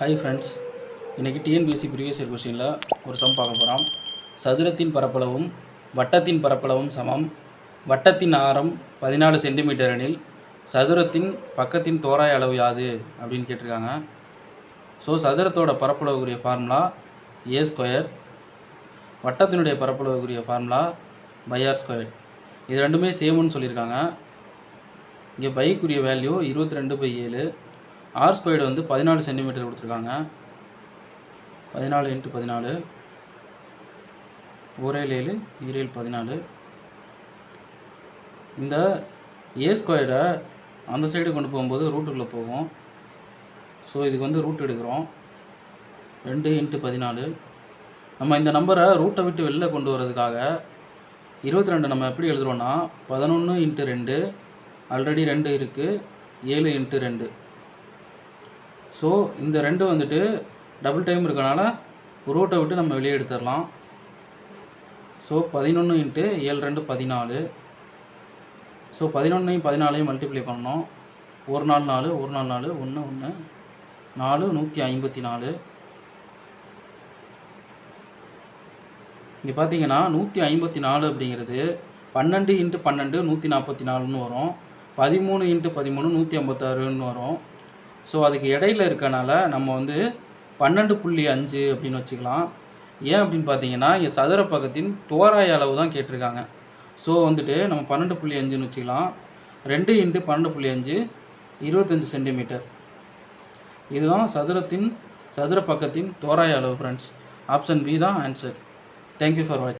Hi friends இன்றைக்கி TNPSC previous year கொஸ்டினில் ஒரு சம் பார்க்க போகிறோம் சதுரத்தின் பரப்பளவும் வட்டத்தின் பரப்பளவும் சமம். வட்டத்தின் ஆரம் பதினாலு சென்டிமீட்டர் எனில் சதுரத்தின் பக்கத்தின் தோராய அளவு யாது? அப்படின்னு கேட்டிருக்காங்க. ஸோ சதுரத்தோட பரப்பளவுக்குரிய ஃபார்முலா ஏ ஸ்கொயர் வட்டத்தினுடைய பரப்பளவுக்குரிய ஃபார்முலா பை ஆர் ஸ்கொயர் இது ரெண்டுமே சேமுன்னு சொல்லியிருக்காங்க. இங்கே பைக்குரிய வேல்யூ இருபத்தி ரெண்டு பை ஏழு. ஆர் ஸ்கொயர்டு வந்து பதினாலு சென்டிமீட்டர் கொடுத்துருக்காங்க. பதினாலு இன்ட்டு பதினாலு. ஒரேழு ஏழு ஈரேழு பதினாலு. இந்த ஏ ஸ்கொயர்டை அந்த சைடு கொண்டு போகும்போது ரூட்டுக்குள்ளே போகும். ஸோ இதுக்கு வந்து ரூட் எடுக்கிறோம். ரெண்டு இன்ட்டு பதினாலு. நம்ம இந்த நம்பரை ரூட்டை விட்டு வெளில கொண்டு வரதுக்காக இருபத்தி ரெண்டு நம்ம எப்படி எழுதுறோன்னா பதினொன்று இன்ட்டு ரெண்டு. ஆல்ரெடி ரெண்டு இருக்குது ஏழு இன்ட்டு ரெண்டு. ஸோ இந்த ரெண்டு வந்துட்டு டபுள் டைம் இருக்கனால ரூட்டை விட்டு நம்ம வெளியே எடுத்துடலாம். ஸோ பதினொன்று இன்ட்டு ஏழு ரெண்டு பதினாலு. ஸோ பதினொன்றையும் பதினாலையும் மல்டிப்ளை பண்ணோம். ஒரு நாள் நாலு ஒரு நாள் நாலு ஒன்று ஒன்று நாலு நூற்றி ஐம்பத்தி நாலு. இங்கே பார்த்தீங்கன்னா நூற்றி ஐம்பத்தி நாலு அப்படிங்கிறது பன்னெண்டு இன்ட்டு பன்னெண்டு நூற்றி நாற்பத்தி நாலுன்னு வரும். பதிமூணு இன்ட்டு பதிமூணு நூற்றி ஐம்பத்தாறுன்னு வரும். ஸோ அதுக்கு இடையில இருக்கனால நம்ம வந்து பன்னெண்டு புள்ளி அஞ்சு அப்படின்னு வச்சுக்கலாம். ஏன் அப்படின்னு பார்த்தீங்கன்னா இங்கே சதுர பக்கத்தின் தோராய அளவு தான் கேட்டிருக்காங்க. ஸோ வந்துட்டு நம்ம பன்னெண்டு புள்ளி அஞ்சுன்னு வச்சுக்கலாம். ரெண்டு இன்ட்டு பன்னெண்டு புள்ளி அஞ்சு இருபத்தஞ்சி சென்டிமீட்டர். இதுதான் சதுரத்தின் சதுர பக்கத்தின் தோராய அளவு ஃப்ரெண்ட்ஸ் ஆப்ஷன் பி தான் ஆன்சர் தேங்க்யூ ஃபார் வாட்சிங்